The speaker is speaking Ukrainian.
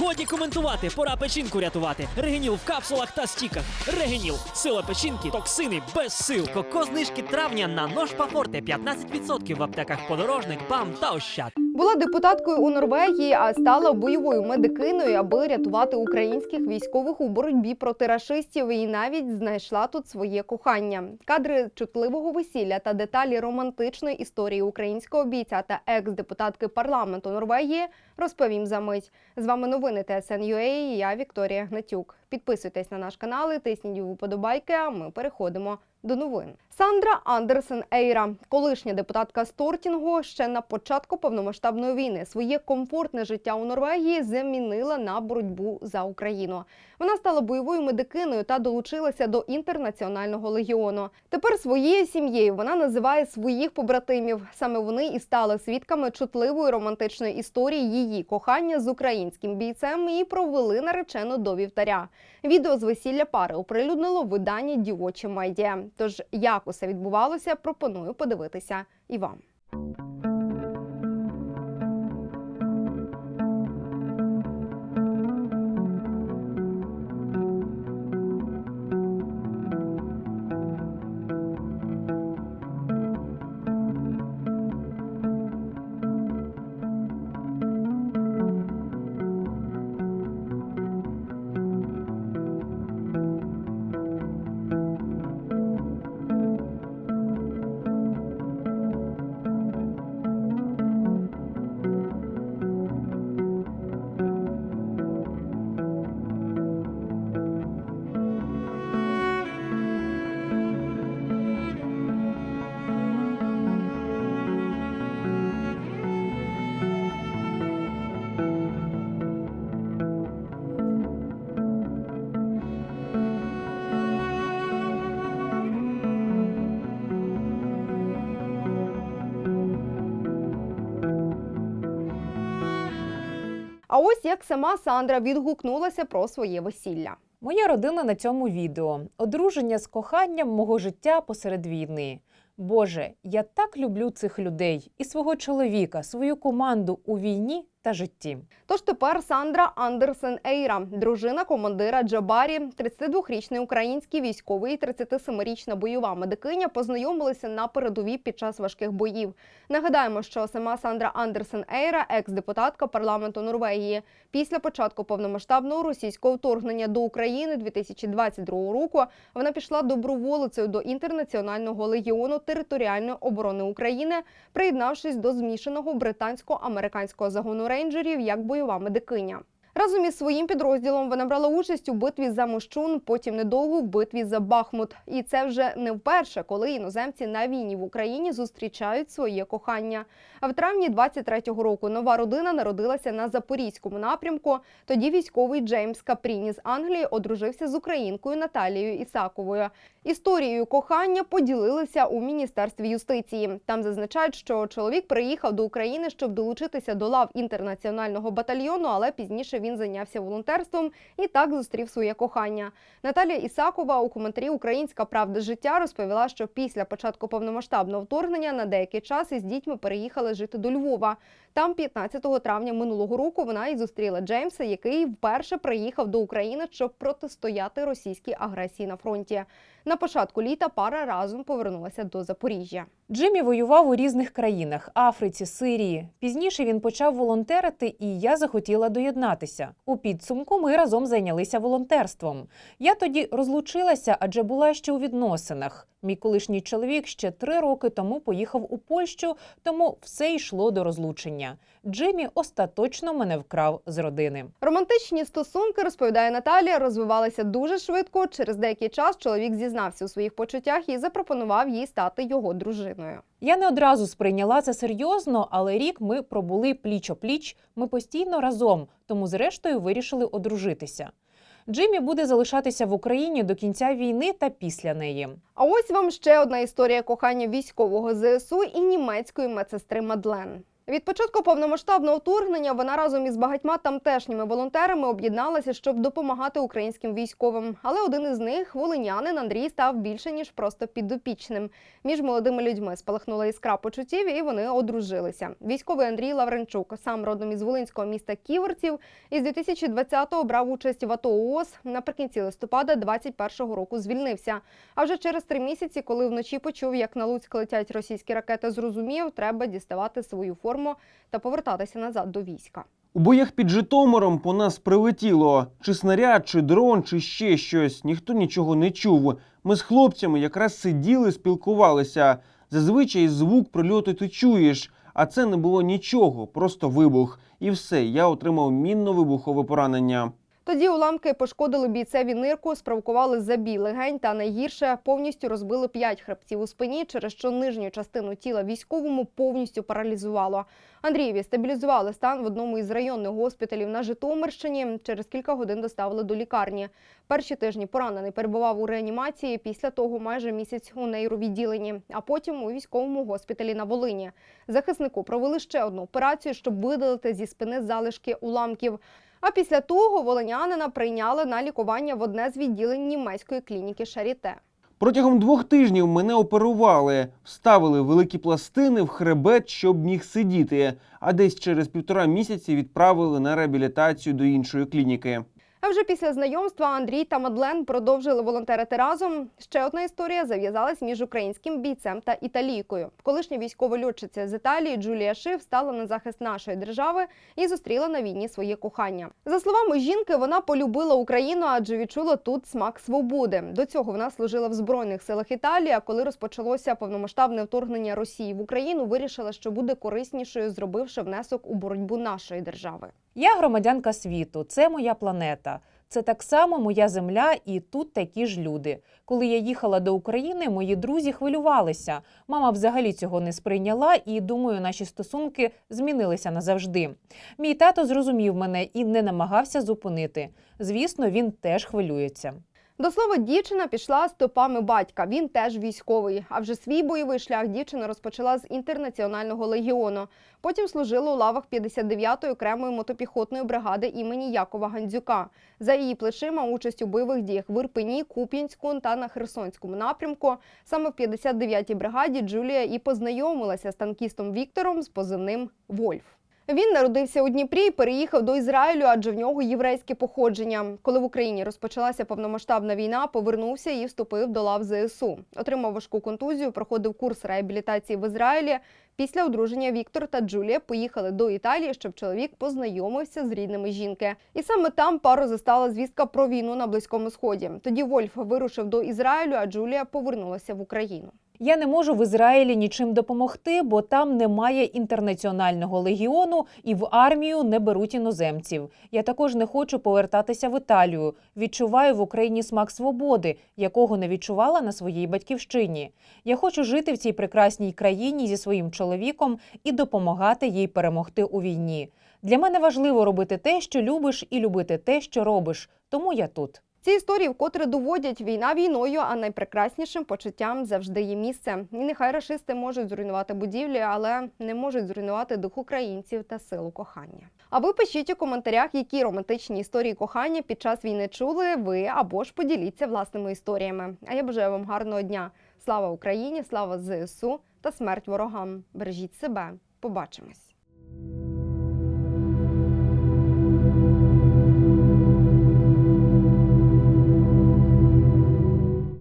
Годі коментувати, пора печінку рятувати. Регеніл в капсулах та стіках. Регеніл. Сила печінки, токсини без сил. Коко знижки травня на нож Пафорте 15% в аптеках подорожник, БАМ та Ощад. Була депутаткою у Норвегії, а стала бойовою медикиною, аби рятувати українських військових у боротьбі проти рашистів. І навіть знайшла тут своє кохання. Кадри чутливого весілля та деталі романтичної історії українського бійця та екс-депутатки парламенту Норвегії розповім за мить. З вами новини ТСН.UA і я Вікторія Гнатюк. Підписуйтесь на наш канал і тисніть вподобайки. А ми переходимо до новин. Сандра Андерсен Ейра, колишня депутатка Стортінгу, ще на початку повномасштабної війни своє комфортне життя у Норвегії замінила на боротьбу за Україну. Вона стала бойовою медикиною та долучилася до інтернаціонального легіону. Тепер своєю сім'єю вона називає своїх побратимів. Саме вони і стали свідками чутливої романтичної історії її кохання з українським бійцем і провели наречену до вівтаря. Відео з весілля пари оприлюднило видання дівочі медіа. Тож як усе відбувалося, пропоную подивитися і вам. А ось як сама Сандра відгукнулася про своє весілля. Моя родина на цьому відео. Одруження з коханням мого життя посеред війни. Боже, я так люблю цих людей і свого чоловіка, свою команду у війні та житті. Тож тепер Сандра Андерсен Ейра, дружина командира Джабарі, 32-річний український військовий і 37-річна бойова медикиня познайомилися на передовій під час важких боїв. Нагадаємо, що сама Сандра Андерсен Ейра, екс-депутатка парламенту Норвегії, після початку повномасштабного російського вторгнення до України 2022 року вона пішла доброволицею до інтернаціонального легіону територіальної оборони України, приєднавшись до змішаного британсько-американського загону рейнджерів як бойова медикиня. Разом із своїм підрозділом вона брала участь у битві за Мощун, потім недовго в битві за Бахмут. І це вже не вперше, коли іноземці на війні в Україні зустрічають своє кохання. А в травні 23-го року нова родина народилася на запорізькому напрямку. Тоді військовий Джеймс Капріні з Англії одружився з українкою Наталією Ісаковою. Історією кохання поділилися у міністерстві юстиції. Там зазначають, що чоловік приїхав до України, щоб долучитися до лав інтернаціонального батальйону, але пізніше він зайнявся волонтерством і так зустрів своє кохання. Наталія Ісакова у коментарі Українська правда життя розповіла, що після початку повномасштабного вторгнення на деякий час із дітьми переїхали жити до Львова. Там 15 травня минулого року вона і зустріла Джеймса, який вперше приїхав до України, щоб протистояти російській агресії на фронті. На початку літа пара разом повернулася до Запоріжжя. Джиммі воював у різних країнах Африці, Сирії. Пізніше він почав волонтерити, і я захотіла доєднатися. У підсумку ми разом зайнялися волонтерством. Я тоді розлучилася, адже була ще у відносинах. Мій колишній чоловік ще три роки тому поїхав у Польщу, тому все йшло до розлучення. Джиммі остаточно мене вкрав з родини. Романтичні стосунки, розповідає Наталія, розвивалися дуже швидко. Через деякий час чоловік зізнався у своїх почуттях і запропонував їй стати його дружиною. Я не одразу сприйняла це серйозно, але рік ми пробули пліч-о-пліч. Ми постійно разом, тому зрештою вирішили одружитися. Джиммі буде залишатися в Україні до кінця війни та після неї. А ось вам ще одна історія кохання військового ЗСУ і німецької медсестри Мадлен. Від початку повномасштабного вторгнення вона разом із багатьма тамтешніми волонтерами об'єдналася, щоб допомагати українським військовим. Але один із них, волинянин Андрій, став більше ніж просто підопічним. Між молодими людьми спалахнула іскра почуттів, і вони одружилися. Військовий Андрій Лавренчук, сам родом із волинського міста Ківерців, із 2020-го брав участь в АТО ООС. Наприкінці листопада 21-го року звільнився. А вже через три місяці, коли вночі почув, як на Луцьк летять російські ракети, зрозумів, треба діставати свою форму та повертатися назад до війська. У боях під Житомиром по нас прилетіло чи снаряд, чи дрон, чи ще щось. Ніхто нічого не чув. Ми з хлопцями якраз сиділи, спілкувалися. Зазвичай звук прильоту ти чуєш, а це не було нічого, просто вибух. І все, я отримав мінно-вибухове поранення. Тоді уламки пошкодили бійцеві нирку, спровокували забій легень та найгірше повністю розбили п'ять хребців у спині, через що нижню частину тіла військовому повністю паралізувало. Андрієві стабілізували стан в одному із районних госпіталів на Житомирщині. Через кілька годин доставили до лікарні. Перші тижні поранений перебував у реанімації. Після того майже місяць у нейровідділенні, а потім у військовому госпіталі на Волині. Захиснику провели ще одну операцію, щоб видалити зі спини залишки уламків. А після того волонянина прийняли на лікування в одне з відділень німецької клініки Шаріте. Протягом двох тижнів мене оперували, вставили великі пластини в хребет, щоб міг сидіти, а десь через півтора місяці відправили на реабілітацію до іншої клініки. А вже після знайомства Андрій та Мадлен продовжили волонтерити разом. Ще одна історія зав'язалась між українським бійцем та італійкою. Колишня військова льотчиця з Італії Джулія Шиф стала на захист нашої держави і зустріла на війні своє кохання. За словами жінки, вона полюбила Україну, адже відчула тут смак свободи. До цього вона служила в збройних силах Італії. А коли розпочалося повномасштабне вторгнення Росії в Україну, вирішила, що буде кориснішою, зробивши внесок у боротьбу нашої держави. Я громадянка світу, це моя планета. Це так само моя земля, і тут такі ж люди. Коли я їхала до України, мої друзі хвилювалися. Мама взагалі цього не сприйняла, і думаю, наші стосунки змінилися назавжди. Мій тато зрозумів мене і не намагався зупинити. Звісно, він теж хвилюється. До слова, дівчина пішла стопами батька. Він теж військовий. А вже свій бойовий шлях дівчина розпочала з інтернаціонального легіону. Потім служила у лавах 59-ї окремої мотопіхотної бригади імені Якова Гандзюка. За її плечима участь у бойових діях в Ірпені, Куп'янську та на Херсонському напрямку. Саме в 59-й бригаді Джулія і познайомилася з танкістом Віктором з позивним Вольф. Він народився у Дніпрі і переїхав до Ізраїлю, адже в нього єврейське походження. Коли в Україні розпочалася повномасштабна війна, повернувся і вступив до лав ЗСУ. Отримав важку контузію, проходив курс реабілітації в Ізраїлі. Після одруження Віктор та Джулія поїхали до Італії, щоб чоловік познайомився з рідними жінки. І саме там пару застала звістка про війну на Близькому Сході. Тоді Вольф вирушив до Ізраїлю, а Джулія повернулася в Україну. Я не можу в Ізраїлі нічим допомогти, бо там немає інтернаціонального легіону і в армію не беруть іноземців. Я також не хочу повертатися в Італію. Відчуваю в Україні смак свободи, якого не відчувала на своїй батьківщині. Я хочу жити в цій прекрасній країні зі своїм чоловіком і допомагати їй перемогти у війні. Для мене важливо робити те, що любиш, і любити те, що робиш. Тому я тут. Ці історії вкотре доводять війна війною, а найпрекраснішим почуттям завжди є місце. І нехай рашисти можуть зруйнувати будівлі, але не можуть зруйнувати дух українців та силу кохання. А ви пишіть у коментарях, які романтичні історії кохання під час війни чули ви або ж поділіться власними історіями. А я бажаю вам гарного дня. Слава Україні, слава ЗСУ та смерть ворогам. Бережіть себе. Побачимось.